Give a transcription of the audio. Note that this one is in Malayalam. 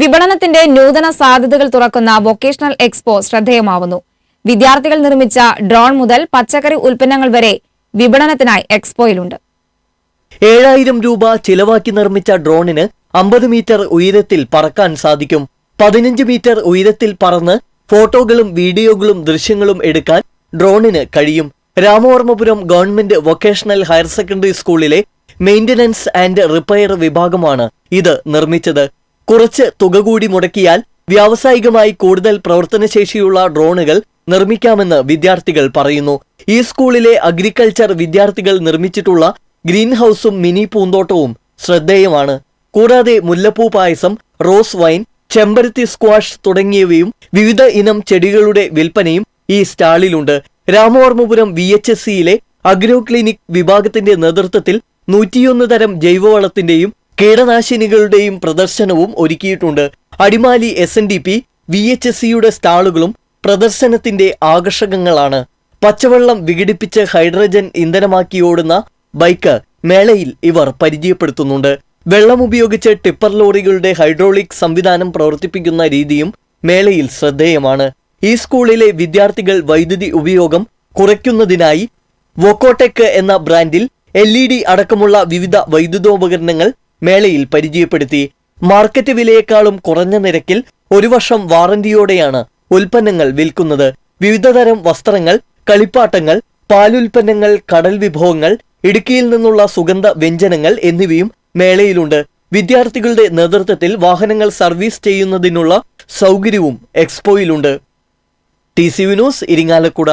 വിപണനത്തിന്റെ നൂതന സാധ്യതകൾ തുറക്കുന്ന വൊക്കേഷണൽ എക്സ്പോ ശ്രദ്ധേയമാവുന്നു. വിദ്യാർത്ഥികൾ നിർമ്മിച്ച ഡ്രോൺ മുതൽ പച്ചക്കറി ഉൽപ്പന്നങ്ങൾ വരെ വിപണനത്തിനായി എക്സ്പോയിലുണ്ട്. ഏഴായിരം രൂപ ചിലവാക്കി നിർമ്മിച്ച ഡ്രോണിന് അമ്പത് മീറ്റർ ഉയരത്തിൽ പറക്കാൻ സാധിക്കും. പതിനഞ്ച് മീറ്റർ ഉയരത്തിൽ പറന്ന് ഫോട്ടോകളും വീഡിയോകളും ദൃശ്യങ്ങളും എടുക്കാൻ ഡ്രോണിന് കഴിയും. Ramavarmapuram government vocational higher secondary സ്കൂളിലെ മെയിന്റനൻസ് ആൻഡ് റിപ്പയർ വിഭാഗമാണ് ഇത് നിർമ്മിച്ചത്. കുറച്ച് തുക കൂടി മുടക്കിയാൽ വ്യാവസായികമായി കൂടുതൽ പ്രവർത്തനശേഷിയുള്ള ഡ്രോണുകൾ നിർമ്മിക്കാമെന്ന് വിദ്യാർത്ഥികൾ പറയുന്നു. ഈ സ്കൂളിലെ അഗ്രികൾച്ചർ വിദ്യാർത്ഥികൾ നിർമ്മിച്ചിട്ടുള്ള ഗ്രീൻ ഹൗസും മിനി പൂന്തോട്ടവും ശ്രദ്ധേയമാണ്. കൂടാതെ മുല്ലപ്പൂ പായസം റോസ് വൈൻ ചെമ്പരത്തി സ്ക്വാഷ് തുടങ്ങിയവയും വിവിധ ഇനം ചെടികളുടെ വിൽപ്പനയും ഈ സ്റ്റാളിലുണ്ട്. രാമവർമ്മപുരം വി എച്ച് എസ് സിയിലെ അഗ്രോ ക്ലിനിക് വിഭാഗത്തിന്റെ നേതൃത്വത്തിൽ നൂറ്റിയൊന്ന് തരം ജൈവവളത്തിന്റെയും കീടനാശിനികളുടെയും പ്രദർശനവും ഒരുക്കിയിട്ടുണ്ട്. Adimali S N D P V H S സിയുടെ സ്റ്റാളുകളും പ്രദർശനത്തിന്റെ ആകർഷകങ്ങളാണ്. പച്ചവെള്ളം വിഘടിപ്പിച്ച് ഹൈഡ്രജൻ ഇന്ധനമാക്കി ഓടുന്ന ബൈക്ക് മേളയിൽ ഇവർ പരിചയപ്പെടുത്തുന്നുണ്ട്. വെള്ളം ഉപയോഗിച്ച് ടിപ്പർ ലോറികളുടെ ഹൈഡ്രോളിക് സംവിധാനം പ്രവർത്തിപ്പിക്കുന്ന രീതിയും മേളയിൽ ശ്രദ്ധേയമാണ്. ഈ സ്കൂളിലെ വിദ്യാർത്ഥികൾ വൈദ്യുതി ഉപയോഗം കുറയ്ക്കുന്നതിനായി വൊക്കോടെക് എന്ന ബ്രാൻഡിൽ എൽ ഡി അടക്കമുള്ള വിവിധ വൈദ്യുതോപകരണങ്ങൾ മേളയിൽ പരിചയപ്പെടുത്തി. മാർക്കറ്റ് വിലയേക്കാളും കുറഞ്ഞ നിരക്കിൽ ഒരു വർഷം വാറന്റിയോടെയാണ് ഉൽപ്പന്നങ്ങൾ വിൽക്കുന്നത്. വിവിധതരം വസ്ത്രങ്ങൾ കളിപ്പാട്ടങ്ങൾ പാലുൽപ്പന്നങ്ങൾ കടൽ വിഭവങ്ങൾ ഇടുക്കിയിൽ നിന്നുള്ള സുഗന്ധ വ്യഞ്ജനങ്ങൾ എന്നിവയും മേളയിലുണ്ട്. വിദ്യാർത്ഥികളുടെ നേതൃത്വത്തിൽ വാഹനങ്ങൾ സർവീസ് ചെയ്യുന്നതിനുള്ള സൗകര്യവും എക്സ്പോയിലുണ്ട്. T C Vinos Irinjalakuda.